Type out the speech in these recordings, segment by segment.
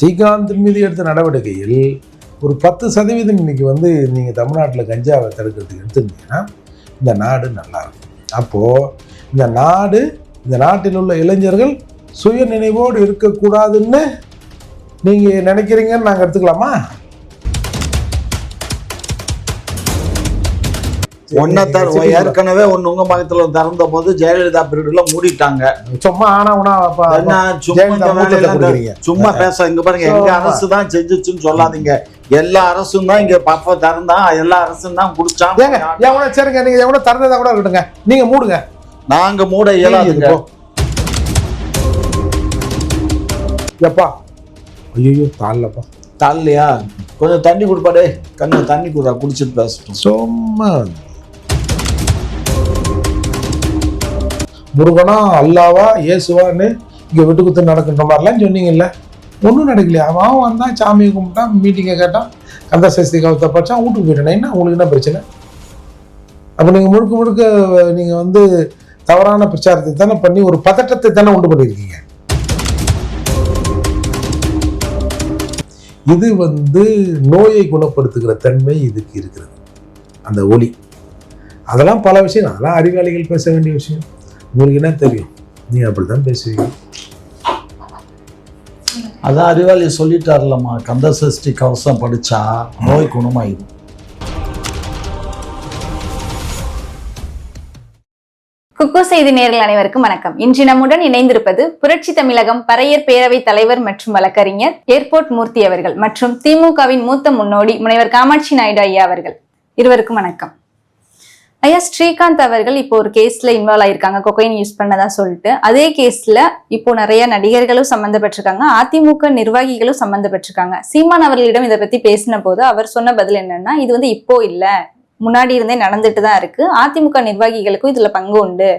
ஸ்ரீகாந்த் மீது எடுத்த நடவடிக்கையில் ஒரு பத்து சதவீதம் இன்னைக்கு வந்து நீங்கள் தமிழ்நாட்டில் கஞ்சாவை தடுக்கிறதுக்கு எடுத்துருந்தீங்கன்னா இந்த நாடு நல்லா இருக்கும். அப்போது இந்த நாடு இந்த நாட்டில் உள்ள இளைஞர்கள் சுய நினைவோடு இருக்கக்கூடாதுன்னு நீங்கள் நினைக்கிறீங்கன்னு நாங்கள் எடுத்துக்கலாமா? ஒன்ன தர ஏற்கனவே ஒன்னு உங்க மகத்துல திறந்த போது ஜெயலலிதா பீரியட்ல மூடிட்டாங்க. சும்மா ஆனா உனா என்ன சும்மா பேச இங்க பாருங்க எங்க அரசு தான் செஞ்சுச்சுன்னு சொல்லாதீங்க. எல்லா அரசும் தான் இங்க பப்ப திறந்தா எல்லா அரசும் தான் குடிச்சான். ஏங்க எவனோ சரிங்க நீங்க எவனோ திறந்ததா கூட இருக்கட்டுங்க. நீங்க மூடுங்க. நாங்க மூட இயலாதுங்க. எப்பா? ஐயோ தாழ்லப்பா தள்ளியா கொஞ்சம் தண்ணி கொடுப்பாடே கண்ணு தண்ணி குடுறா குடிச்சிட்டு பேசட்டும். சும்மா. முருகனா அல்லாவா இயேசுவான்னு இங்கே விட்டு குத்து நடக்கின்ற மாதிரிலாம் சொன்னீங்கல்ல. ஒன்றும் நடக்கலையா. அவன் வந்தான் சாமியை கும்பிட்டான் மீட்டிங்கை கேட்டான் கந்த சஷ்டி கவத்தை படித்தான் வீட்டுக்கு போயிட்டேன். என்ன? உங்களுக்கு என்ன பிரச்சனை? அப்போ நீங்கள் முழுக்க முழுக்க நீங்கள் வந்து தவறான பிரச்சாரத்தை தானே பண்ணி ஒரு பதட்டத்தை தானே உண்டு பண்ணியிருக்கீங்க. இது வந்து நோயை குணப்படுத்துகிற தன்மை இதுக்கு இருக்கிறது. அந்த ஒளி. அதெல்லாம் பல விஷயம். அதெல்லாம் அறிவாளிகள் பேச வேண்டிய விஷயம். உங்களுக்கு என்ன தெரியும்? நீங்க அப்படித்தான் பேசுவீங்க. அதான் அறிவாளி சொல்லிட்டார்லம்மா கந்த சஷ்டி கவசம் படிச்சா நோய் குணமாயிடும் குக்கு செய்தி நேயர்கள் அனைவருக்கும் வணக்கம். இன்று நம்முடன் இணைந்திருப்பது புரட்சி தமிழகம் பறையர் பேரவைத் தலைவர் மற்றும் வழக்கறிஞர் ஏர்போர்ட் மூர்த்தி அவர்கள் மற்றும் திமுகவின் மூத்த முன்னோடி முனைவர் காமாட்சி நாயுடு ஐயா அவர்கள். இருவருக்கும் வணக்கம். ஐயா ஸ்ரீகாந்த் அவர்கள் இப்போ ஒரு கேஸ்ல இன்வால்வ் ஆயிருக்காங்க. கொக்கைன் யூஸ் பண்ணதா சொல்லிட்டு. அதே கேஸ்ல இப்போ நிறைய நடிகர்களும் சம்மந்தப்பட்டிருக்காங்க அதிமுக நிர்வாகிகளும் சம்மந்தப்பட்டிருக்காங்க சீமான் அவர்களிடம் இதை பத்தி பேசின போது அவர் சொன்ன பதில் என்னன்னா இது வந்து இப்போ இல்ல. முன்னாடி இருந்தே நடந்துட்டு தான் இருக்கு. அதிமுக நிர்வாகிகளுக்கும் இதுல பங்கு உண்டு.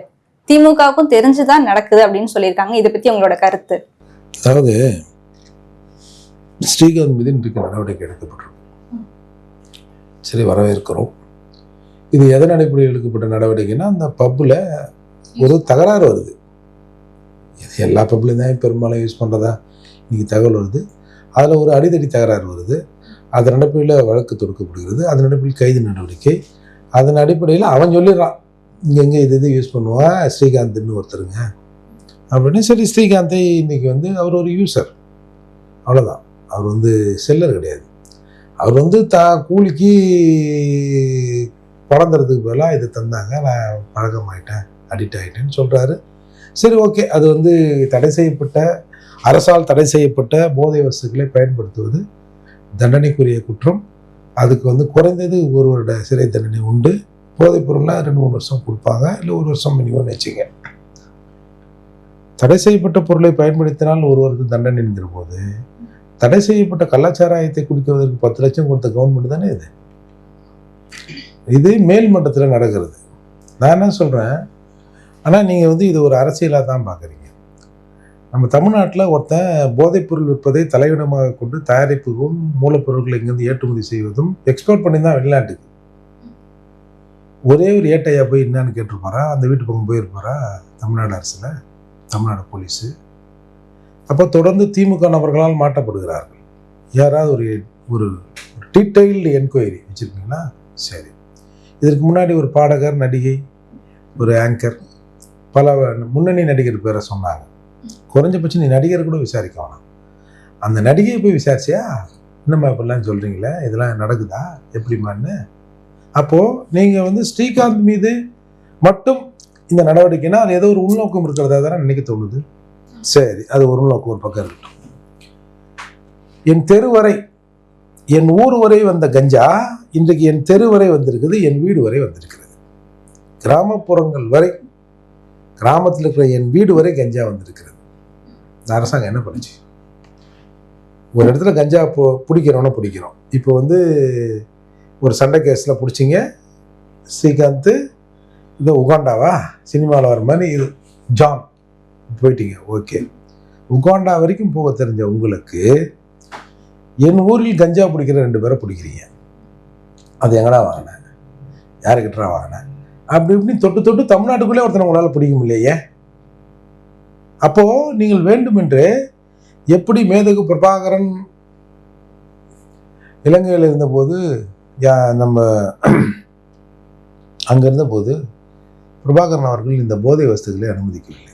திமுகவுக்கும் தெரிஞ்சுதான் நடக்குது அப்படின்னு சொல்லியிருக்காங்க. இதை பத்தி உங்களோட கருத்து. அதாவது ஸ்ரீகாந்த் மீது நடவடிக்கை எடுக்கப்பட்டிருக்கும் சரி வரவேற்கிறோம். இது எதன் அடிப்படையில் எடுக்கப்பட்ட நடவடிக்கைன்னா அந்த பப்பில் ஒரு தகராறு வருது. இது எல்லா பப்லையும் தான் பெரும்பாலும் யூஸ் பண்ணுறதா இன்னைக்கு தகவல் வருது. அதில் ஒரு அடிதடி தகராறு வருது. அதன் அடிப்படையில் வழக்கு தொடுக்கப்படுகிறது. அதன் அடிப்படையில் கைது நடவடிக்கை. அதன் அடிப்படையில் அவன் சொல்லிடுறான். இங்கே எங்கே இது இது யூஸ் பண்ணுவான் ஸ்ரீகாந்த்னு ஒருத்தருங்க. அப்படின்னு சரி ஸ்ரீகாந்தை இன்றைக்கி வந்து அவர் ஒரு யூசர் அவ்வளோதான் அவர் வந்து செல்லர் கிடையாது. அவர் வந்து தா கூலிக்கு பணம் பதிலாக இது தந்தாங்க. நான் பழக்கமாயிட்டேன் அடிக்ட் ஆகிட்டேன்னு சொல்கிறாரு சரி ஓகே அது வந்து தடை செய்யப்பட்ட அரசால் தடை செய்யப்பட்ட போதை வஸ்துக்களை பயன்படுத்துவது தண்டனைக்குரிய குற்றம். அதுக்கு வந்து குறைந்தது ஒரு வருட சிறை தண்டனை உண்டு. போதைப் பொருள்லாம் ரெண்டு மூணு வருஷம் கொடுப்பாங்க. இல்லை ஒரு வருஷம் மினிமம்னு வச்சுங்க. தடை செய்யப்பட்ட பொருளை பயன்படுத்தினால் ஒருவருக்கு தண்டனை என்கிற போது தடை செய்யப்பட்ட கலாச்சாராயத்தை குடிக்குவதற்கு பத்து லட்சம் கொடுத்த கவர்மெண்ட் தானே இது? இது மேல் மட்டத்தில் நடக்கிறது. நான் என்ன சொல்கிறேன் ஆனால் நீங்கள் வந்து இது ஒரு அரசியலாக தான் பார்க்குறீங்க நம்ம தமிழ்நாட்டில் ஒருத்தன் போதைப்பொருள் விற்பதை தலையிடமாக கொண்டு தயாரிப்புக்கும் மூலப்பொருட்களை இங்கேருந்து ஏற்றுமதி செய்வதும் எக்ஸ்போர்ட் பண்ணி தான் வெளிநாட்டுக்கு. ஒரே ஒரு ஏட்டையா போய் என்னன்னு கேட்டிருப்பாரா? அந்த வீட்டு பக்கம் போயிருப்பாரா? தமிழ்நாடு அரசில்? தமிழ்நாடு போலீஸு? அப்போ தொடர்ந்து திமுக நபர்களால் மாட்டப்படுகிறார்கள் யாராவது ஒரு ஒரு டீட்டெயில்டு என்கொயரி வச்சுருக்கீங்களா? சரி. இதற்கு முன்னாடி ஒரு பாடகர் நடிகை ஒரு ஆங்கர் பல முன்னணி நடிகர் பேரை சொன்னாங்க. குறைஞ்சபட்சம் நீ நடிகர் கூட விசாரிக்க வேணாம். அந்த நடிகையை போய் விசாரிச்சியா? என்னம்மா இப்படிலாம் சொல்கிறீங்களே இதெல்லாம் நடக்குதா? எப்படிமான்னு அப்போது நீங்கள் வந்து ஸ்ரீகாந்த் மீது மட்டும் இந்த நடவடிக்கைனா அது ஏதோ ஒரு உள்நோக்கம் இருக்கிறதா தானே நினைக்க தோணுது? சரி அது ஒரு உள்நோக்கம் ஒரு பக்கம் இருக்கட்டும். என் தெரு வரை என் ஊர் வரை வந்த கஞ்சா இன்றைக்கு என் தெரு வரை வந்திருக்குது என் வீடு வரை வந்திருக்கிறது. கிராமப்புறங்கள் வரை கிராமத்தில் இருக்கிற என் வீடு வரை கஞ்சா வந்திருக்கிறது. இந்த அரசாங்கம் என்ன பண்ணுச்சு? ஒரு இடத்துல கஞ்சா பு பிடிக்கிறோன்னா பிடிக்கிறோம். இப்போ வந்து ஒரு சண்டை கேஸில் பிடிச்சிங்க. ஸ்ரீகாந்த் இது உகாண்டாவா? சினிமாவில் வர மாதிரி இது ஜான் போயிட்டீங்க. ஓகே. உகாண்டா வரைக்கும் போக தெரிஞ்ச உங்களுக்கு என் ஊரில் கஞ்சா பிடிக்கிற ரெண்டு பேரை பிடிக்கிறீங்க. அது எங்கடா வாங்கினேன் யாருக்கிட்டா வாங்கினேன் அப்படி இப்படி தொட்டு தொட்டு தமிழ்நாட்டுக்குள்ளே ஒருத்தனை உங்களால் பிடிக்க முடியலையே? அப்போது நீங்கள் வேண்டுமென்று எப்படி மேதகு பிரபாகரன் இலங்கையில் இருந்தபோது யா நம்ம அங்க இருந்தபோது பிரபாகரன் அவர்கள் இந்த போதை வஸ்துக்களை அனுமதிக்கவில்லை.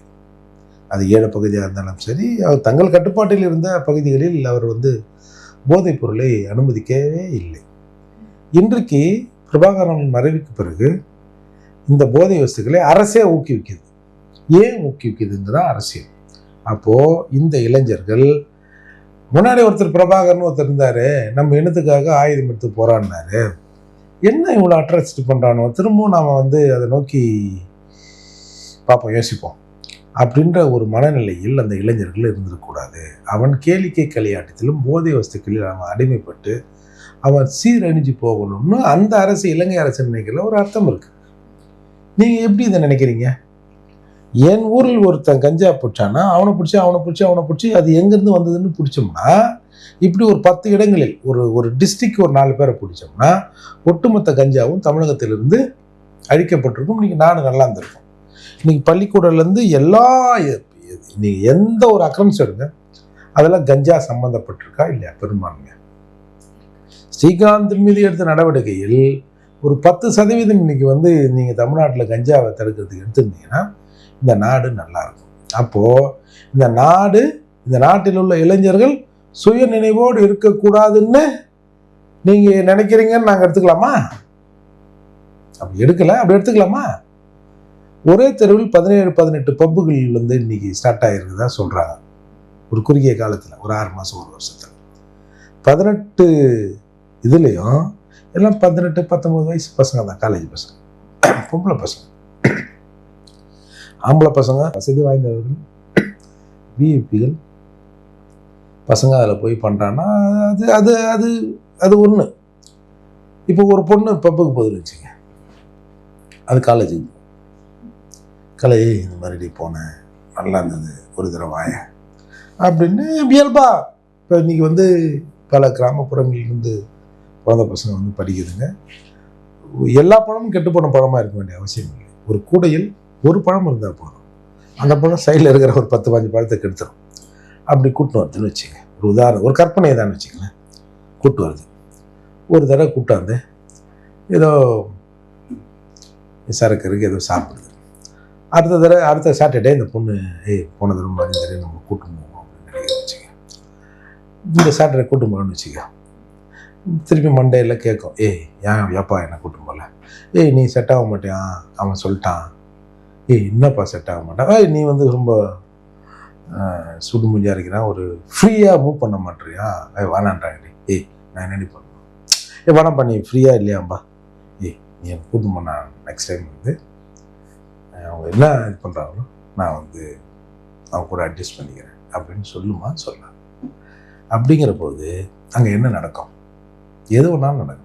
அது ஏழை பகுதியாக இருந்தாலும் சரி அவர் தங்கள் கட்டுப்பாட்டில் இருந்த பகுதிகளில் அவர் வந்து போதைப் பொருளை அனுமதிக்கவே இல்லை. இன்றைக்கு பிரபாகரன் மறைவுக்கு பிறகு இந்த போதை வஸ்துக்களை அரசே ஊக்குவிக்குது ஏன் ஊக்குவிக்குதுங்கிறதா அரசியல். அப்போது இந்த இளைஞர்கள் முன்னாடி ஒருத்தர் பிரபாகரன் ஒருத்தர் இருந்தார் நம்ம இனத்துக்காக ஆயுதம் எடுத்து போராடினாரு. என்ன இவ்வளோ அட்ராசிட்டி பண்ணுறானோ திரும்பவும் நாம் வந்து அதை நோக்கி பார்ப்போம் யோசிப்போம். அப்படின்ற ஒரு மனநிலையில் அந்த இளைஞர்கள் இருந்திருக்கக்கூடாது. அவன் கேளிக்கை களியாட்டத்திலும் போதை வஸ்துக்களில் அவன் அடிமைப்பட்டு அவன் சீரழிஞ்சு போகணும்னு அந்த அரசு இலங்கை அரசு நினைக்கிற ஒரு அர்த்தம் இருக்கு. நீங்கள் எப்படி இதை நினைக்கிறீங்க? என் ஊரில் ஒருத்தன் கஞ்சா பிடிச்சானா அவனை பிடிச்சி அவனை பிடிச்சி அவனை பிடிச்சி அது எங்கேருந்து வந்ததுன்னு பிடிச்சோம்னா இப்படி ஒரு பத்து இடங்களில் ஒரு ஒரு டிஸ்ட்ரிக்ட் ஒரு நாலு பேரை பிடிச்சோம்னா ஒட்டுமொத்த கஞ்சாவும் தமிழகத்திலிருந்து அழிக்கப்பட்டிருக்கும். நீங்கள் நாடு நல்லா இருந்திருக்கும் இன்னைக்கு பள்ளிக்கூடலேருந்து எல்லா நீங்கள் எந்த ஒரு அக்ரம்ஸ் எடுங்க அதெல்லாம் கஞ்சா சம்மந்தப்பட்டிருக்கா இல்லையா? பெரும்பான்மை ஸ்ரீகாந்த் மீது எடுத்த நடவடிக்கையில் ஒரு பத்து சதவீதம் இன்னைக்கு வந்து நீங்கள் தமிழ்நாட்டில் கஞ்சாவை தடுக்கிறதுக்கு எடுத்திருந்தீங்கன்னா இந்த நாடு நல்லா இருக்கும். அப்போது இந்த நாடு இந்த நாட்டில் உள்ள இளைஞர்கள் சுய நினைவோடு இருக்கக்கூடாதுன்னு நீங்கள் நினைக்கிறீங்கன்னு நாங்கள் எடுத்துக்கலாமா? அப்படி எடுக்கலை அப்படி எடுத்துக்கலாமா? ஒரே தெருவில் பதினேழு பதினெட்டு பப்புகள் வந்து இன்னைக்கு ஸ்டார்ட் ஆகிருக்குதா சொல்கிறாங்க ஒரு குறுகிய காலத்தில் ஒரு ஆறு மாதம் ஒரு வருஷத்தில். பதினெட்டு இதுலேயும் எல்லாம் பதினெட்டு பத்தொம்பது வயசு பசங்க தான் காலேஜ் பசங்க. பொம்பளை பசங்க. ஆம்பளை பசங்க வசதி வாய்ந்தவர்கள் விஐபிகள் பசங்க அதில் போய் பண்ணுறான்னா அது அது அது அது ஒன்று இப்போ ஒரு பொண்ணு பப்புக்கு போகுதுன்னு வச்சுங்க. அது காலேஜுக்கு கலை இந்த மாதிரி போனேன் நல்லா இருந்தது ஒரு தடவை அப்படின்னு இயல்பா இப்போ இன்னைக்கு வந்து பல கிராமப்புறங்கள்லேருந்து குழந்த பசங்க வந்து படிக்குதுங்க. எல்லா பழமும் கெட்டு போன பழமாக இருக்க வேண்டிய அவசியம் இல்லை. ஒரு கூடையில் ஒரு பழம் இருந்தால் போதும். அந்த பழம் சைடில் இருக்கிற ஒரு பத்து பாஞ்சு பழத்தை கெடுத்துரும். அப்படி கூட்டு வருதுன்னு வச்சுங்க ஒரு உதாரணம் ஒரு கற்பனை தான் வச்சுங்களேன் கூட்டு வருது. ஒரு தடவை கூட்டாந்து ஏதோ சரக்கு இருக்கு ஏதோ சாப்பிடுது அடுத்த தடவை அடுத்த சாட்டர்டே இந்த பொண்ணு ஏய் போன தடவை மாதிரி தெரியும் நம்ம கூட்டம் போவோம் அப்படின்னு நினைக்கிறேன் வச்சுக்க இந்த சாட்டர்டே கூட்டு போகணும்னு வச்சுக்க திருப்பி மண்டேல கேட்கும் ஏய் ஏன் ஏப்பா என்ன கூட்டம் போகல ஏய் நீ செட் ஆக மாட்டியான் அவன் சொல்லிட்டான். ஏய் என்னப்பா செட் ஆக மாட்டான்? ஏய் நீ வந்து ரொம்ப ஆஹ், இருக்கிறான் ஒரு ஃப்ரீயாக மூவ் பண்ண மாட்டியா? ஏய் வேணான்றாங்க ஏய் நான் என்னடி பண்ணுவேன் ஏ வேணாம்ப்பா நீ ஃப்ரீயாக இல்லையாம்பா? ஏய் நீ எனக்கு கூட்டு போனா நெக்ஸ்ட் டைம் வந்து அவங்க என்ன இது பண்ணுறாங்களோ நான் வந்து அவங்க கூட அட்ஜஸ்ட் பண்ணிக்கிறேன். அப்படின்னு சொல்லுமா சொல்லலாம் அப்படிங்கிற போது அங்கே என்ன நடக்கும்? எது ஒன்றாலும் நடக்கும்.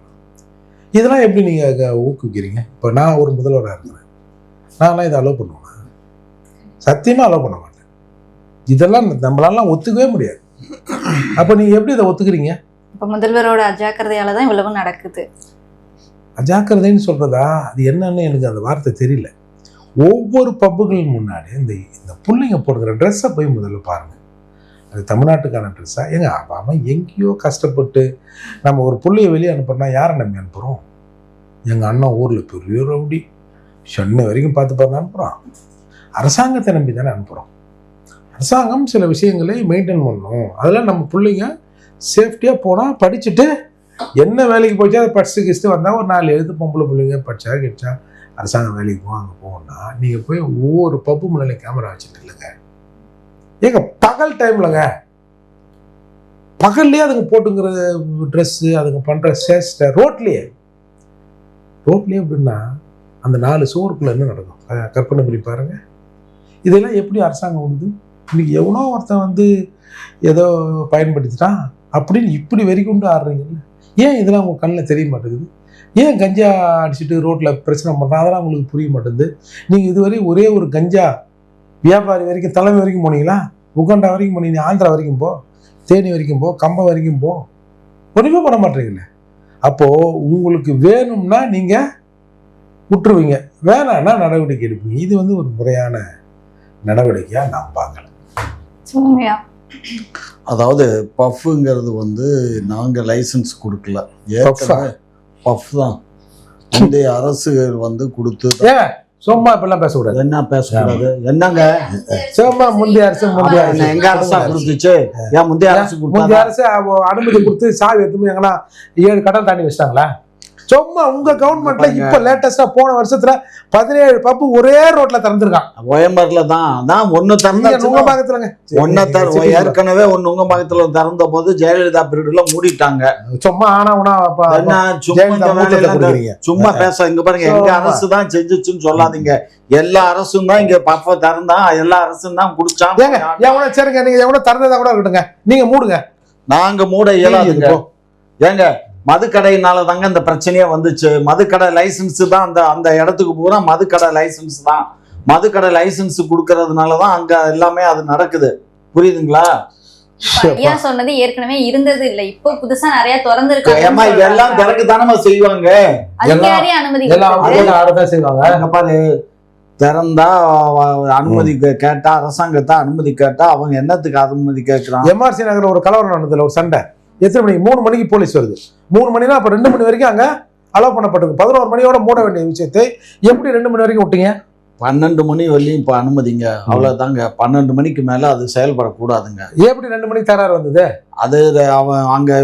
இதெல்லாம் எப்படி நீங்கள் ஊக்குவிக்கிறீங்க? இப்போ நான் ஒரு முதல்வராக இருக்கிறேன். நான்லாம் இதை அலோவ் பண்ணுவேன்? சத்தியமாக அலோவ் பண்ண மாட்டேன். இதெல்லாம் நம்மளாலாம் ஒத்துக்கவே முடியாது. அப்போ நீங்கள் எப்படி இதை ஒத்துக்கிறீங்க? இப்ப முதல்வரோட அஜாக்கிரதையால தான் இவ்வளவு நடக்குது. அஜாக்கிரதைன்னு சொல்கிறதா அது என்னன்னு எனக்கு அந்த வார்த்தை தெரியல. ஒவ்வொரு பப்புகள் முன்னாடி இந்த இந்த பிள்ளைங்க போடுற ட்ரெஸ்ஸை போய் முதல்ல பாருங்கள் அது தமிழ்நாட்டுக்கான ட்ரெஸ்ஸாக ஏங்க அவன் எங்கேயோ கஷ்டப்பட்டு நம்ம ஒரு பிள்ளைய வெளியே அனுப்புறோம்னா யாரை நம்பி அனுப்புகிறோம் எங்கள் அண்ணன் ஊரில் பெரிய ரவுடி. சென்னை வரைக்கும் பார்த்து பார்த்து அனுப்புகிறான் அரசாங்கத்தை நம்பி தானே அனுப்புகிறோம் அரசாங்கம் சில விஷயங்களை மெயின்டைன் பண்ணணும் அதெல்லாம் நம்ம பிள்ளைங்க சேஃப்டியாக போனால் படிச்சுட்டு என்ன வேலைக்கு போச்சா அதை படிச்சு கிஸ்ட்டு வந்தால் ஒரு நாலு எழுத்து பொம்பளை பிள்ளைங்க படித்தா கிடைச்சா அரசாங்கம் வேலைக்கு போக அங்கே போகணும்னா நீங்கள் போய் ஒவ்வொரு பப்பு முன்னாடி கேமரா வச்சுட்டு இல்லைங்க. ஏங்க பகல் டைம்லங்க பகல்லையே அதுங்க போட்டுங்கிற ட்ரெஸ்ஸு அதுங்க பண்ணுற சேஷ்டை ரோட்லேயே. ரோட்லேயே எப்படின்னா அந்த நாலு சோறுக்குள்ளே என்ன நடக்கும்? கற்பனை பண்ணி பாருங்க. இதெல்லாம் எப்படி அரசாங்கம் வந்து இன்னைக்கு எவ்வளோ ஒருத்தன் வந்து ஏதோ பயன்படுத்திட்டான் அப்படின்னு இப்படி வெறி கொண்டு ஆடுறீங்கல்ல ஏன் இதெல்லாம் உங்கள் கண்ணில் தெரிய மாட்டேங்குது? ஏன் கஞ்சா அடிச்சுட்டு ரோட்டில் பிரச்சனை பண்ணுறான் அதெல்லாம் உங்களுக்கு புரிய மாட்டேங்குது. நீங்கள் இதுவரை ஒரே ஒரு கஞ்சா வியாபாரி வரைக்கும் தலைமை வரைக்கும் போனீங்களா? உகண்டா வரைக்கும் போனீங்க ஆந்திரா வரைக்கும் போ தேனி வரைக்கும் போ கம்பம் வரைக்கும் போ. ஒன்றுமே பண்ண மாட்டீங்களே அப்போது உங்களுக்கு வேணும்னா நீங்கள் விட்டுருவீங்க. வேணான்னா நடவடிக்கை எடுப்பீங்க. இது வந்து ஒரு முறையான நடவடிக்கையாக நான் பார்க்கல சும்மையா அதாவது பஃப்புங்கிறது வந்து நாங்க லைசன்ஸ் கொடுக்கல. Puff-ஆ? பஃப் தான். முந்தைய அரசுகள் வந்து கொடுத்து சும்மா இப்பெல்லாம் பேசக்கூடாது. என்ன பேசக்கூடாது? என்னங்க? சும்மா முந்தைய அரசு முந்தைய அரசு. எங்க அரசா கொடுத்துச்சு? ஏன் முந்தைய அரசு முந்தைய அரசு அனுமதி கொடுத்து சாவி எடுத்து எங்கன்னா ஏழு கடல் தாண்டி வச்சிட்டாங்களா? சும்மா உங்க கவர்மெண்ட்ல இப்ப லேட்டஸ்டா போன வருஷத்துல பதினேழு பப்பு ஒரே ரோட்ல திறந்திருக்கான். ஒயம்பர்ல தான். அதான் ஒண்ணு நீங்க திறந்தாச்சு நுங்கம்பாக்கத்துலங்க ஒன்ன தர ஏற்கனவே ஒன்னு உங்க பக்கத்துல திறந்த போது ஜெயலலிதா பீரியட்ல மூடிட்டாங்க. சும்மா ஆனா உனா சும்மா பேச இங்க பாருங்க எங்க. அரசு தான் செஞ்சுச்சுன்னு சொல்லாதீங்க. எல்லா அரசும் தான் இங்க பஃப திறந்தான் எல்லா அரசும் தான் குடிச்சான். ஏங்க எவனோ சரிங்க நீங்க எவனோ திறந்ததா கூட இருக்கட்டுங்க நீங்க மூடுங்க. நாங்க மூட இயலாதுங்க. ஏங்க மதுக்கடையினால தாங்க இந்த பிரச்சனையே வந்துச்சு. மதுக்கடை லைசன்ஸ் தான் அந்த அந்த இடத்துக்கு பூரா மதுக்கடை லைசன்ஸ் தான். மதுக்கடை லைசன்ஸ் கொடுக்கறதுனால தான் அங்க எல்லாமே அது நடக்குது. புரியுதுங்களா? ஐயா சொன்னது ஏற்கனவே இருந்தது இல்ல. இப்போ புதுசா நிறைய ஏமா திறந்திருக்காங்க இதெல்லாம் திறக்கு தானே செய்வாங்க? அதுக்கு எல்லாம் எல்லாம்? அவங்க ஆடதான் செய்வாங்க. அங்க பாரு திறந்தா அனுமதி கே- கேட்டா அரசாங்கத்தை அனுமதி கேட்டா அவங்க என்னத்துக்கு அனுமதி கேட்கறான்? எம்ஆர்சி நகர்ல ஒரு கலவரம் நடந்ததுல ஒரு சண்டை. எத்தனை மணிக்கு? மூணு மணிக்கு போலீஸ் வருது. மூணு மணினா அப்ப ரெண்டு மணி வரைக்கும் அங்க அலோவ் பண்ணப்பட்டது பதினோரு மணியோட மூட வேண்டிய விஷயத்தை எப்படி ரெண்டு மணி வரைக்கும் விட்டீங்க? பன்னெண்டு மணி வரலையும் இப்ப அனுமதிங்க. அவ்வளவுதாங்க. பன்னெண்டு மணிக்கு மேல அது செயல்படக்கூடாதுங்க. எப்படி ரெண்டு மணிக்கு தராரு வந்தது? அது அவன் அங்க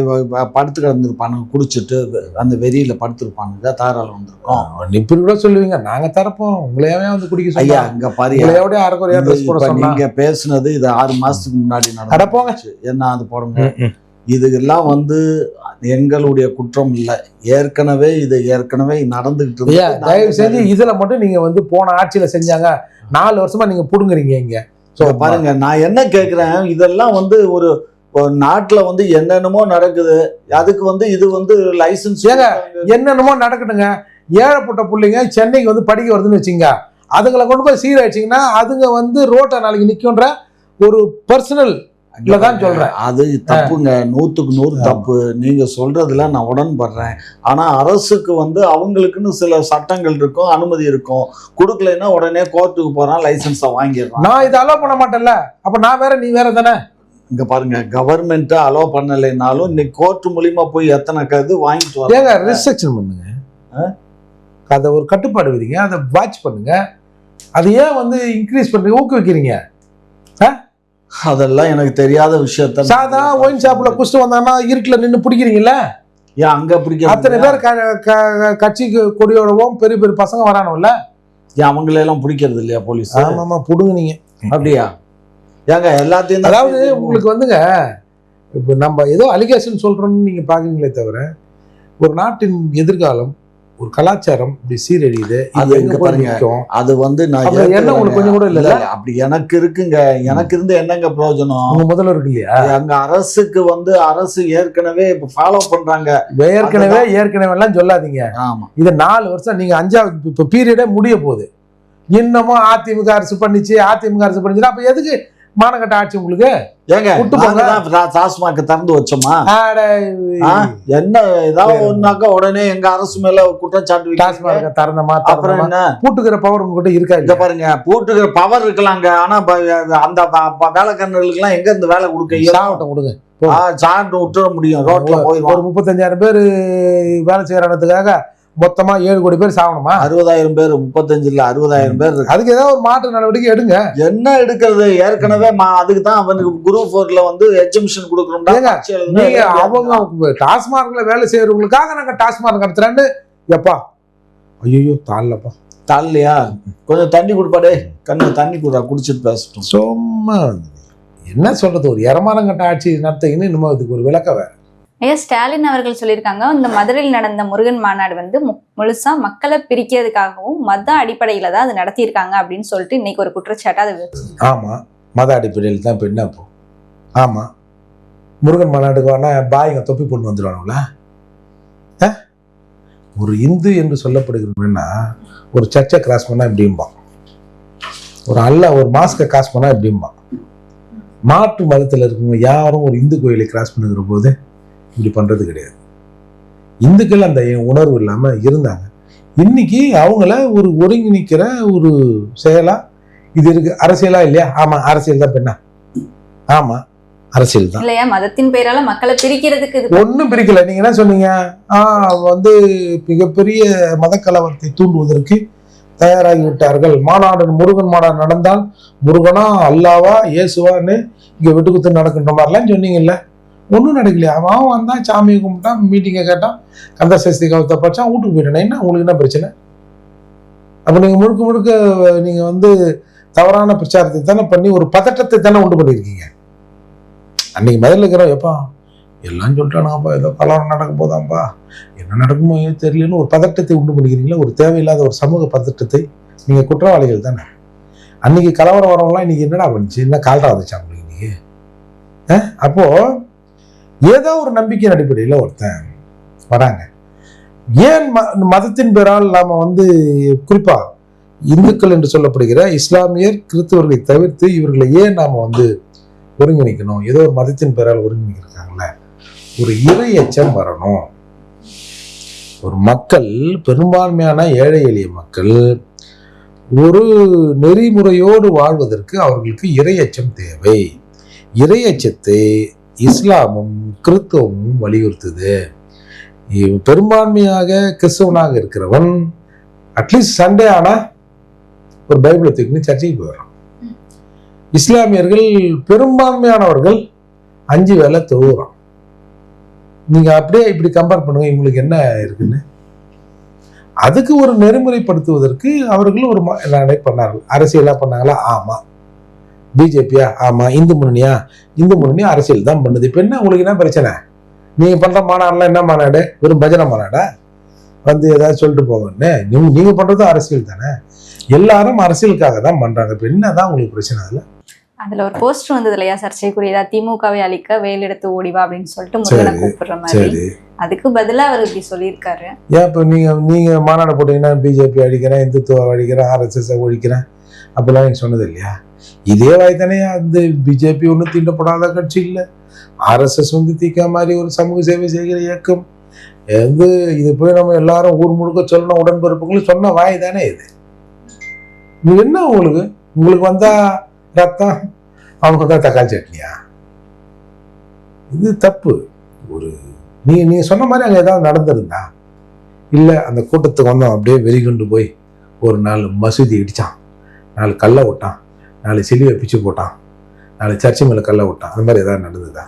படுத்து கிடந்திருப்பானுங்க குடிச்சிட்டு அந்த வெறியில படுத்திருப்பானுங்க தாராளம் வந்திருக்கோம். இப்படி கூட சொல்லுவீங்க. நாங்க தரப்போம். உங்களையாவே வந்து குடிக்க ஐயா இங்க பாரு. உங்களையோட அரைக்குறையா இது ட்ரெஸ் போட இப்ப சொன்னா. நீங்க பேசுனது இது ஆறு மாசத்துக்கு முன்னாடி அட போங்க. நடந்துச்சு. என்ன அது போடுங்க. இதுக்கெல்லாம் வந்து எங்களுடைய குற்றம் இல்லை. ஏற்கனவே இது ஏற்கனவே நடந்துகிட்டு தயவு செஞ்சு இதுல மட்டும் நீங்க வந்து போன ஆட்சியில செஞ்சாங்க. நாலு வருஷமா நீங்க புடுங்குறீங்க இங்க. இங்க பாருங்க நான் என்ன கேக்குறேன் இதெல்லாம் வந்து ஒரு நாட்டுல வந்து என்னென்னமோ நடக்குது. அதுக்கு வந்து இது வந்து லைசன்ஸ் ஏங்க, என்னென்னமோ நடக்கட்டுங்க. ஏழைப்பட்ட பிள்ளைங்க சென்னைக்கு வந்து படிக்க வருதுன்னு வச்சுங்க. அதுங்களை கொண்டு போய் சீரழிச்சிங்கன்னா அதுங்க வந்து ரோட்டை நாளைக்கு நிற்குன்ற ஒரு பர்சனல் இல்லதான் சொல்றேன். அது தப்புங்க. நூத்துக்கு நூறு தப்பு. நீங்க சொல்றதுல நான் உடன்படுறேன். ஆனா அரசுக்கு வந்து அவங்களுக்குன்னு சில சட்டங்கள் இருக்கும் அனுமதி இருக்கும். கொடுக்கலைன்னா உடனே கோர்ட்டுக்கு போறான் லைசன்ஸை வாங்கிடுறான். நான் இதை அலோவ் பண்ண மாட்டேன்ல. அப்ப நான் வேற நீ வேற தானே? இங்க பாருங்க கவர்மெண்ட் அலோவ் பண்ணலைனாலும் இன்னைக்கு கோர்ட் மூலியமா போய் எத்தனை கது வாங்கிட்டு ஏங்க வர ரிஸ்ட்ரிக்ஷன் பண்ணுங்க அதை ஒரு கட்டுப்பாடு விதிங்க அதை வாட்ச் பண்ணுங்க. அது ஏன் வந்து இன்க்ரீஸ் பண்றீங்க ஊக்குவிக்கிறீங்க? அதெல்லாம் எனக்கு தெரியாத விஷயத்த சாதா ஒயின் ஷாப்ல குடிச்சிட்டு வந்தாங்கன்னா இருட்டுல நின்னு பிடிக்கிறீங்கல்ல? ஏன் அங்க பிடிக்க அத்தனை பேர் கட்சிக்கு கொடியோடவும் பெரிய பெரிய பசங்க வரானும்ல ஏன் அவங்களெல்லாம் பிடிக்கிறது இல்லையா போலீஸ்? ஆமாமா புடுங்க நீங்க அப்படியா? ஏங்க எல்லாத்தையும் அதாவது உங்களுக்கு வந்துங்க இப்போ நம்ம ஏதோ அலிகேஷன் சொல்றோம்னு நீங்க பாக்குறீங்களே தவிர ஒரு நாட்டின் எதிர்காலம் ஒரு கலாச்சாரம் இப்படி சீரழியுது அது எங்க பாருங்க. அது வந்து நான் ஏத்துக்கிறேங்க. உங்களுக்கு கொஞ்சம் கூட இல்ல அப்படி எனக்கு இருக்குங்க. எனக்கு இருந்து என்னங்க பிரயோஜனம்? உங்க முதல்வருக்கு இல்லையா? அங்க அரசுக்கு வந்து அரசு ஏற்கனவே இப்ப ஃபாலோ பண்றாங்க. ஏற்கனவே ஏற்கனவே எல்லாம் சொல்லாதீங்க. ஆமா. இது நாலு வருஷம் நீங்க அஞ்சாவது இப்ப பீரியடே முடிய போகுது. இன்னமும் அதிமுக அரசு பண்ணிச்சு அதிமுக அரசு பண்ணிச்சுன்னா அப்ப எதுக்கு மானக்கட்ட ஆட்சி உங்களுக்கு? ஏங்க டாஸ்மாக் திறந்து வச்சோமா? என்ன ஏதாவது ஒண்ணாக்கா உடனே எங்க அரசு மேல குற்றச்சாட்டு. டாஸ்மாக திறந்தமா அப்புறம் என்ன? பூட்டுக்கிற பவர் உங்ககிட்ட இருக்கா இங்க பாருங்க பூட்டுக்கிற பவர் இருக்கலாங்க. ஆனா அந்த வேலைக்காரர்களுக்கு எல்லாம் எங்க இருந்து வேலை கொடுக்க இயலும்? சாவட்டம் கொடுங்க. சாப்பிட்டு விட்டுற முடியும். ரோட்ல ஒரு போயிடும் முப்பத்தஞ்சாயிரம் பேர் வேலை செய்யறதுக்காக மொத்தமா ஏழு கோடி பேர் சாகணுமா? அறுபதாயிரம் பேர் முப்பத்தஞ்சு இல்ல அறுபதாயிரம் பேர் இருக்கு. அதுக்கு ஏதாவது ஒரு மாற்று நடவடிக்கை எடுங்க. என்ன எடுக்கிறது? ஏற்கனவே மா- அதுக்கு தான் அவனுக்கு குரூப் ஃபோர்ல வந்து எக்ஸிபிஷன் எழுதணும். நீங்க அவங்க டாஸ்மார்க்ல வேலை செய்யறவங்களுக்காக நாங்க டாஸ்மார்க் நடத்துறேன்னு எப்பா? ஐயோ தாழ்லப்பா தரலையா கொஞ்சம் தண்ணி கொடுப்பாடே. கண்ணு தண்ணி குடுறா குடிச்சிட்டு பேசட்டும். சும்மா என்ன சொல்றது? ஒரு இரமாரங்கட்ட ஆட்சி நடத்தீங்கன்னு இன்னும் இதுக்கு ஒரு விளக்க வேற. ஐயா ஸ்டாலின் அவர்கள் சொல்லியிருக்காங்க இந்த மதுரையில் நடந்த முருகன் மாநாடு வந்து மு- முழுசா மக்களை பிரிக்கிறதுக்காகவும் மத அடிப்படையில தான் அது நடத்தியிருக்காங்க அப்படின்னு சொல்லிட்டு இன்னைக்கு ஒரு குற்றச்சாட்டு அது ஆமா மத அடிப்படையில் தான் இப்போ என்ன இப்போ? ஆமா முருகன் மாநாட்டுக்கு வேணா பாய்ங்க தொப்பி பொண்ணு வந்துடுவானுங்களா ஆ? ஒரு இந்து என்று சொல்லப்படுகிறவன்னா ஒரு சர்ச்சை கிராஸ் பண்ணால் எப்படிம்பான் ஒரு அல்ல ஒரு மாஸ்கை கிராஸ் பண்ணால் எப்படிம்பான் மாற்று மதத்தில் இருக்கவங்க யாரும் ஒரு இந்து கோயிலை கிராஸ் பண்ணுகிற போது இப்படி பண்றது கிடையாது. இந்துக்கள் அந்த உணர்வு இல்லாம இருந்தாங்க. இன்னைக்கு அவங்கள ஒரு ஒருங்கிணைக்கிற ஒரு செயலா இது இருக்கு. அரசியலா இல்லையா? ஆமா அரசியல் தான் பெண்ணா. ஆமா அரசியல் தான். இல்லையா? மதத்தின் பெயரால மக்களை பிரிக்கிறதுக்கு ஒன்றும் பிரிக்கல. நீங்க என்ன சொன்னீங்க? ஆ வந்து மிகப்பெரிய மதக்கலவரத்தை தூண்டுவதற்கு தயாராகி விட்டார்கள் மாநாடு முருகன் மாநாடு நடந்தால் முருகனா அல்லாவா இயேசுவான்னு இங்க வெட்டுக்குத்து நடக்கின்ற மாதிரிலாம் சொன்னீங்கல்ல. ஒன்றும் நடக்கலையா? அவன் வந்தான் சாமியை கும்பிட்டான் மீட்டிங்கை கேட்டான். கந்த சஷ்டி கவத்தை படிச்சான் வீட்டுக்கு போயிட்டானே. என்ன உங்களுக்கு என்ன பிரச்சனை? அப்போ நீங்கள் முழுக்க முழுக்க நீங்கள் வந்து தவறான பிரச்சாரத்தை தானே பண்ணி ஒரு பதட்டத்தை தானே உண்டு பண்ணியிருக்கீங்க. அன்னைக்கு முதல்ல இருக்கிறோம் எப்பா எல்லாம் சொல்லிட்டானாப்பா ஏதோ கலவரம் நடக்க போதாம்ப்பா என்ன நடக்குமோ ஏன் தெரியலன்னு ஒரு பதட்டத்தை உண்டு பண்ணிக்கிறீங்களா ஒரு தேவையில்லாத ஒரு சமூக பதட்டத்தை நீங்கள் குற்றவாளிகள் தானே. அன்னைக்கு கலவரம் வரவங்களாம் இன்னைக்கு என்னடா பண்ணுச்சு? என்ன கால்டா வந்துச்சா உங்களுக்கு இன்னைக்கு? அப்போது ஏதோ ஒரு நம்பிக்கையின் அடிப்படையில் ஒருத்தன் வராங்க. ஏன் ம- மதத்தின் பெயரால் நாம் வந்து குறிப்பாக இந்துக்கள் என்று சொல்லப்படுகிற இஸ்லாமியர் கிறிஸ்தவர்களை தவிர்த்து இவர்களை ஏன் நாம் வந்து ஒருங்கிணைக்கணும்? ஏதோ ஒரு மதத்தின் பெயரால் ஒருங்கிணைக்கிறாங்கல்ல ஒரு இறை எச்சம் வரணும். ஒரு மக்கள் பெரும்பான்மையான ஏழை எளிய மக்கள் ஒரு நெறிமுறையோடு வாழ்வதற்கு அவர்களுக்கு இறையச்சம் தேவை. இறையச்சத்தை இஸ்லாமும் கிறித்துவமும் வலியுறுத்துது. பெரும்பான்மையாக கிறிஸ்தவனாக இருக்கிறவன் அட்லீஸ்ட் சண்டே ஆனா ஒரு பைபிளை தூக்கின்னு சர்ச்சைக்கு போயிடுறான். இஸ்லாமியர்கள் பெரும்பான்மையானவர்கள் அஞ்சு வேலை தொழுகிறான் நீங்க அப்படியே இப்படி கம்பேர் பண்ணுங்க இவங்களுக்கு என்ன இருக்குன்னு. அதுக்கு ஒரு நெறிமுறைப்படுத்துவதற்கு அவர்கள் ஒரு ம- பண்ணார்கள்? அரசியலா பண்ணாங்களா? ஆமா. பிஜேபியா ஆமாம் இந்து முன்னணியா? இந்து முன்னணி அரசியல் தான் பண்ணுது. இப்போ என்ன? உங்களுக்கு என்ன பிரச்சனை? நீங்கள் பண்ணுற மாநாடுலாம் என்ன மாநாடு? வெறும் பஜனை மாநாடா? வந்து ஏதாவது சொல்லிட்டு போங்கன்னு. நீங்கள் நீங்கள் பண்ணுறதும் அரசியல் தானே? எல்லாரும் அரசியலுக்காக தான் பண்ணுறாங்க இப்போ என்ன தான் உங்களுக்கு பிரச்சனை அதில்? அதுல ஒரு போஸ்டர் வந்தது இல்லையா சர்ச்சைக்குரியதா? திமுகவை அழிக்க வேலெடுத்து ஓடிவா அப்படின்னு சொல்லிட்டு முருகனை கூப்பிடுற மாதிரி. அதுக்கு பதிலா அவர் இப்படி சொல்லியிருக்காரு. ஏன் இப்போ நீங்கள் நீங்கள் மாநாடு போட்டீங்கன்னா பிஜேபி அடிக்கிறேன் இந்துத்துவ அடிக்கிறேன் ஆர்எஸ்எஸ் ஒழிக்கிறேன் அப்படிலாம் நீங்கள் சொன்னது இல்லையா? இதே வாய் தானே வந்து பிஜேபி ஒன்றும் தீண்டப்படாத கட்சி இல்லை. ஆர்எஸ்எஸ் வந்து தீக்கா மாதிரி ஒரு சமூக சேவை செய்கிற இயக்கம். வந்து இது போய் நம்ம எல்லாரும் ஊர் முழுக்க சொல்லணும் உடன்பிறப்புகளும் சொன்ன வாய் தானே இது. இது என்ன உங்களுக்கு? உங்களுக்கு வந்தா ரத்தம் அவனுக்கு தான் தக்காளி சட்னியா? இது தப்பு. ஒரு நீ நீ சொன்ன மாதிரி அங்கே ஏதாவது நடந்திருந்தா இல்லை அந்த கூட்டத்துக்கு வந்தோம் அப்படியே வெறிகொண்டு போய் ஒரு நாள் மசூதி இடிச்சான் நாலு கல்லை விட்டான் நாலு சிலுவை பிச்சு போட்டான் நாலு சர்ச்சு மேலே கல்லை விட்டான் அந்த மாதிரி ஏதாவது நடந்ததா?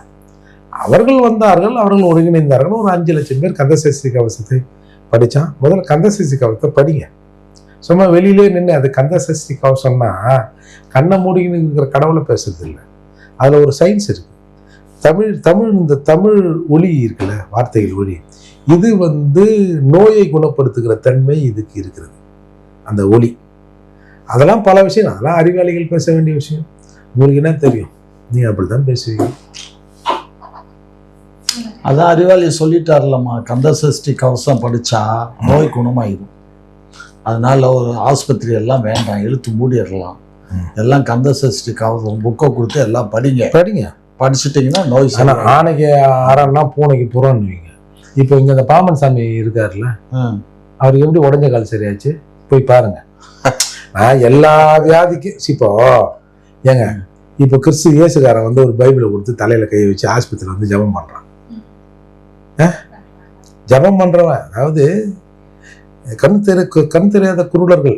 அவர்கள் வந்தார்கள் அவர்கள் ஒருங்கிணைந்தார்கள். ஒரு அஞ்சு லட்சம் பேர் கந்தசஷ்டி கவசத்தை படிச்சான். முதல்ல கந்தசஷ்டி கவசத்தை படிங்க. சும்மா வெளியிலே நின்று அது கந்தசஷ்டி கவசம்னா கண்ணை மூடிக்கின்னு இருக்கிற கடவுளை பேசுறது இல்லை அதில் ஒரு சயின்ஸ் இருக்கு. தமிழ் தமிழ் இந்த தமிழ் ஒளி இருக்குல்ல வார்த்தைகள் ஒளி இது வந்து நோயை குணப்படுத்துகிற தன்மை இதுக்கு இருக்கிறது. அந்த ஒளி அதெல்லாம் பல விஷயம். அதெல்லாம் அறிவாளிகள் பேச வேண்டிய விஷயம். உங்களுக்கு என்ன தெரியும்? நீங்கள் அப்படி தான் பேசுவீங்க. அதான் அறிவாளி சொல்லிட்டார்லம்மா கந்த சஷ்டி கவசம் படிச்சா நோய் குணமாயிடும் அதனால ஒரு ஆஸ்பத்திரி எல்லாம் வேண்டாம் இழுத்து மூடிடலாம். எல்லாம் கந்த சஷ்டி கவசம் புக்கை கொடுத்து எல்லாம் படிங்க படிங்க படிச்சுட்டீங்கன்னா நோய் ஆனா சரியாயிரும். ஆணைக்கு அறம்னா பூனைக்கு புறன்னுவீங்க இப்போ இங்க இந்த பாமன் சாமி இருக்காருல்ல. அவருக்கு எப்படி உடஞ்ச கால் சரியாச்சு போய் பாருங்க நான் எல்லா வியாதிக்கும் இப்போ ஏங்க இப்போ கிறிஸ்து இயேசுக்காரன் வந்து ஒரு பைபிளை கொடுத்து தலையில கையை வச்சு ஆஸ்பத்திரியில் வந்து ஜெபம் பண்றான் அஹ்? ஜெபம் பண்றவன் அதாவது கண் தெரி கண் தெரியாத குருடர்கள்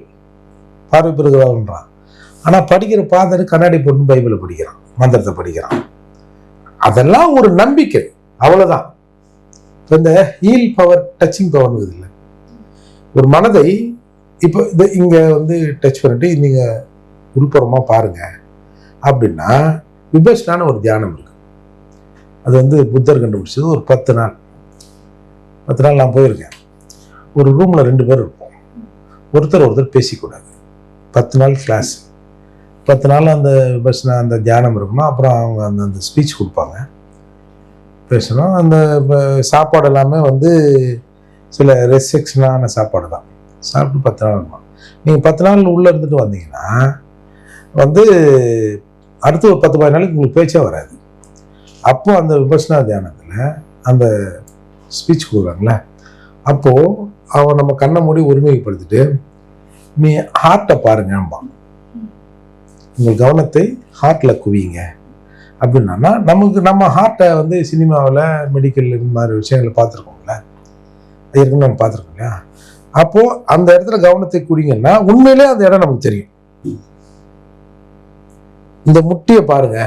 பார்வை பெறுகிறான்றான் ஆனால் படிக்கிற பாதர் கண்ணாடி போட்டு பைபிளை படிக்கிறான் மந்திரத்தை படிக்கிறான். அதெல்லாம் ஒரு நம்பிக்கை அவ்வளோதான் இப்போ இந்த ஹீல் பவர் டச்சிங் பவர் இல்லை ஒரு மனதை இப்போ இது இங்கே வந்து டச் பண்ணிட்டு நீங்கள் உள்புறமாக பாருங்கள் அப்படின்னா விபஸ்டான ஒரு தியானம் இருக்கு. அது வந்து புத்தர் கண்டுபிடிச்சது ஒரு பத்து நாள். பத்து நாள் நான் போயிருக்கேன். ஒரு ரூமில் ரெண்டு பேர் இருப்போம். ஒருத்தர் ஒருத்தர் பேசிக்கூடாது. பத்து நாள் கிளாஸ் பத்து நாள் அந்த விபஸ்னா அந்த தியானம் இருக்கணும் அப்புறம் அவங்க அந்த அந்த ஸ்பீச் கொடுப்பாங்க. பேசணும். அந்த சாப்பாடு எல்லாமே வந்து சில ரெஸ்ட்ரிக்ஷனான சாப்பாடு தான். சாப்பிட்டு பத்து நாள் இருக்கும் நீங்கள் பத்து நாள் உள்ளே இருந்துட்டு வந்தீங்கன்னா வந்து அடுத்து ஒரு பத்து பதினாலு நாளைக்கு உங்களுக்கு பேச்சே வராது. அப்போது அந்த விபஸ்னா தியானத்தில் அந்த ஸ்பீச் கொடுக்குறாங்களே அப்போது அவன் நம்ம கண்ணை மூடி ஒருமைப்படுத்திட்டு நீ ஹார்ட்டை பாருங்கம்பான் உங்கள் கவனத்தை ஹார்ட்டில் குவிங்க அப்படின்னா நமக்கு நம்ம ஹார்ட்டை வந்து சினிமாவில் மெடிக்கல் இந்த மாதிரி விஷயங்களை பார்த்துருக்கோம்ல. ஏற்கனவே நம்ம பார்த்துருக்கோம் இல்லையா? அப்போது அந்த இடத்துல கவனத்தை குடிங்கன்னா உண்மையிலே அந்த இடம் நமக்கு தெரியும். இந்த முட்டியை பாருங்க.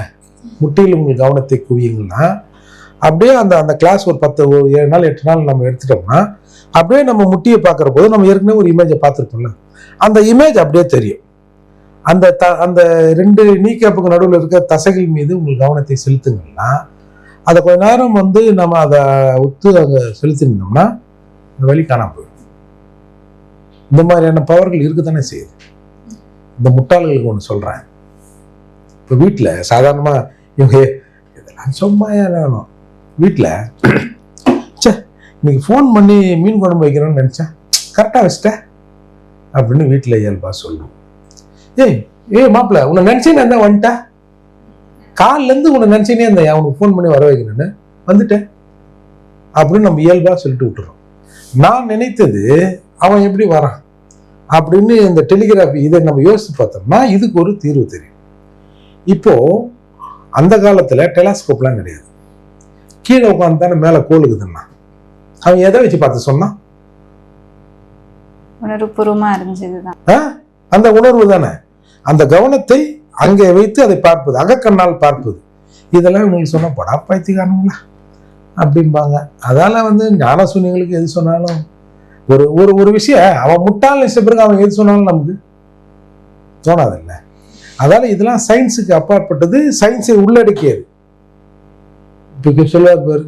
முட்டியில் உங்கள் கவனத்தை குவியுங்கன்னா அப்படியே அந்த அந்த கிளாஸ் ஒரு பத்து ஒரு ஏழு நாள் எட்டு நாள் நம்ம எடுத்துட்டோம்னா அப்படியே நம்ம முட்டியை பார்க்குற போது நம்ம ஏற்கனவே ஒரு இமேஜை பார்த்துருப்போம்ல. அந்த இமேஜ் அப்படியே தெரியும். அந்த த அந்த ரெண்டு நீக்கப்புக்கு நடுவில் இருக்க தசைகள் மீது உங்கள் கவனத்தை செலுத்துங்கன்னா அதை கொஞ்ச நேரம் வந்து நம்ம அதை ஒத்து அங்கே செலுத்தினோம்னா இந்த வழி காணாம போயிடும். இந்த மாதிரியான பவர்கள் இருக்குதானே செய்யுது. இந்த முட்டாள்களுக்கு ஒன்று சொல்கிறேன் இப்போ வீட்டில் சாதாரணமாக இவங்க இதெல்லாம் சும்மா வேணும் வீட்டில் ச்சே இன்னைக்கு ஃபோன் பண்ணி மீன் குழம்பு வைக்கிறோன்னு நினச்சேன். கரெக்டாக வச்சிட்டேன் அப்படின்னு வீட்டில் இயல்பா சொல்லுவோம் ஏய் ஏய் மாப்பிள்ள உன்னை நினச்சினே இருந்தா வந்துட்டேன் காலிலேருந்து உன்னை நினச்சினே இருந்தேன் அவனுக்கு ஃபோன் பண்ணி வர வைக்கணும்னு? வந்துட்டேன் அப்படின்னு நம்ம இயல்பாக சொல்லிட்டு விட்டுறோம். நான் நினைத்தது அவன் எப்படி வரான்? அப்படின்னு இந்த டெலிகிராஃபி இதை நம்ம யோசித்து பார்த்தோம்னா இதுக்கு ஒரு தீர்வு தெரியும். இப்போது அந்த காலத்தில் டெலாஸ்கோப்லாம் கிடையாது. கீழே உட்காந்து தானே மேலே கோலுக்குதுன்னா? அவன் எதை வச்சு பார்த்து சொன்னான்? உணர்வுபூர்வமா? அந்த உணர்வு தானே. அந்த கவனத்தை அங்கே வைத்து அதை பார்ப்பது அகக்கண்ணால் பார்ப்பது. இதெல்லாம் இவங்களுக்கு சொன்னா படா பைத்தியக்காரங்களா அப்படிம்பாங்க. அதால வந்து ஞான சூன்யங்களுக்கு எது சொன்னாலும் ஒரு ஒரு ஒரு விஷயம் அவன் முட்டாள் நினைச்ச பிறகு அவன் எது சொன்னாலும் நமக்கு தோணாதில்ல. அதால இதெல்லாம் சயின்ஸுக்கு அப்பாற்பட்டது சயின்ஸை உள்ளடக்கியது. இப்போ சொல்லுவார் பாரு